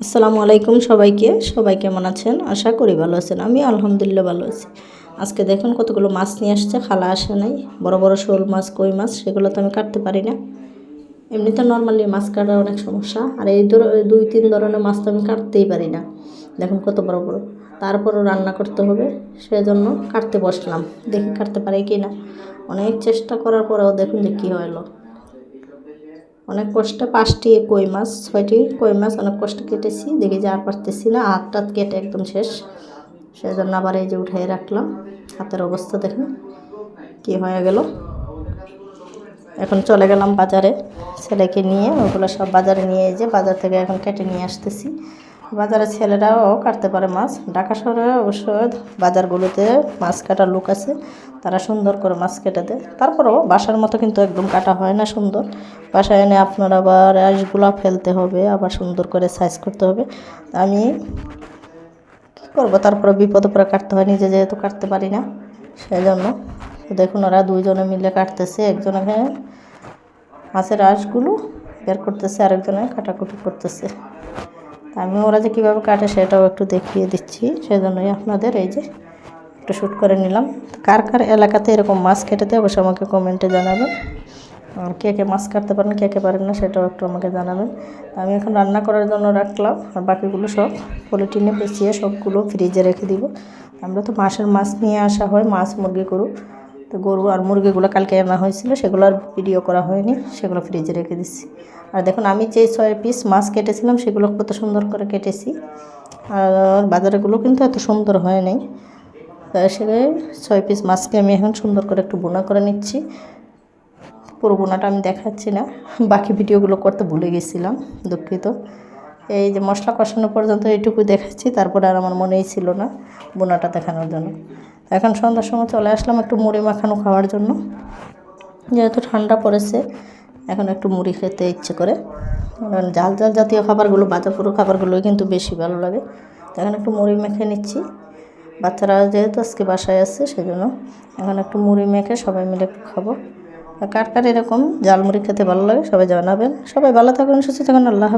আসসালামু আলাইকুম সবাইকে। সবাই কেমন আছেন? আশা করি ভালো আছেন। আমি আলহামদুলিল্লাহ ভালো আছি। আজকে দেখুন কতগুলো মাছ নিয়ে আসছে, খালা আসে নাই। বড় বড় শোল মাছ, কই মাছ, সেগুলো তো আমি কাটতে পারি না। এমনিতে নর্মালি মাছ কাটার অনেক সমস্যা। আর এই দুই, তিন ধরনের মাছ তো আমি কাটতেই পারি না। দেখুন কত বড় বড়। তারপরও রান্না করতে হবে, সেজন্য কাটতে বসলাম। দেখি কাটতে পারি কি না অনেক চেষ্টা করার পরেও দেখুন যে কী হলো অনেক কষ্টে, পাঁচটি কই মাছ, ছয়টি কই মাছ অনেক কষ্টে কেটেছি, দেখি যে পারতেছি না হাতটা কেটে একদম শেষ। সেই জন্য আবার এই যে উঠে রাখলাম। হাতের অবস্থা দেখুন কি হয়ে গেল। এখন চলে গেলাম বাজারে। ছেলেকে নিয়ে, ওগুলো সব বাজারে নিয়ে যে বাজার থেকে এখন কেটে নিয়ে আসতেছি। বাজারে ছেলেরাও কাটতে পারে মাছ। ঢাকা শহরে অবশ্য বাজারগুলোতে মাছ কাটার লোক আছে। তারা সুন্দর করে মাছ কেটে দেয়। তারপরেও বাসার মতো কিন্তু একদম কাটা হয় না সুন্দর। বাসায় এনে আপনার আবার আঁশগুলা ফেলতে হবে, আবার সুন্দর করে সাইজ করতে হবে। আমি কী করব? তারপরে বিপদে পরে কাটতে হয়, নিজে যেহেতু কাটতে পারি না সেই জন্য দেখুন ওরা দুইজনে মিলে কাটতেছে, একজনে মাছের আঁশগুলো বের করতেছে, আরেকজনে কাটাকুটি করতেছে। আমি ওরা যে কীভাবে কাটে সেটাও একটু দেখিয়ে দিচ্ছি, সেজন্যই আপনাদের এই যে একটু শ্যুট করে নিলাম। কার কার এলাকাতে এরকম মাছ দেয় অবশ্যই আমাকে কমেন্টে জানাবেন। আর কে কে মাছ কাটতে পারেন, কে কে পারেন না, সেটাও একটু আমাকে জানাবেন। আমি এখন রান্না করার জন্য রাখলাম, আর বাকিগুলো সব পলিটিনে পেঁচিয়ে সবগুলো ফ্রিজে রেখে দিব। আমরা তো মাসের মাছ নিয়ে আসা হয়, মাছ মুরগি গরু। তো গরু আর মুরগিগুলো কালকে আনা হয়েছিল সেগুলো আর ভিডিও করা হয়নি, সেগুলো ফ্রিজে রেখে দিচ্ছি। আর দেখুন, আমি যে ছয় পিস মাছ কেটেছিলাম, সেগুলো কত সুন্দর করে কেটেছি। আর বাজারেগুলো কিন্তু এত সুন্দর হয় নাই। তা সে ছয় পিস মাছকে আমি এখন সুন্দর করে একটু বোনা করে নিচ্ছি। পুরো বোনাটা আমি দেখাচ্ছি না, বাকি ভিডিওগুলো করতে ভুলে গেছিলাম, দুঃখিত। এই যে মশলা কষানো পর্যন্ত এইটুকু দেখাচ্ছি, তারপরে আর আমার মনেই ছিল না বোনাটা দেখানোর জন্য। এখন সন্ধ্যার সময় চলে আসলাম একটু মুড়ি মাখানো খাওয়ার জন্য। যেহেতু ঠান্ডা পড়েছে, এখন একটু মুড়ি খেতে ইচ্ছে করে। কারণ জাল জাল জাতীয় খাবারগুলো বাজা পুরো খাবারগুলোই কিন্তু বেশি ভালো লাগে। এখন একটু মুড়ি মেখে নিচ্ছি। বাচ্চারা যেহেতু আজকে বাসায় আছে, সেজন্য এখন একটু মুড়ি মেখে সবাই মিলে একটু খাব। কার কার এরকম জাল মুড়ি খেতে ভালো লাগে সবাই জানাবেন। সবাই ভালো থাকুন, সুস্থ থাকুন, আল্লাহ।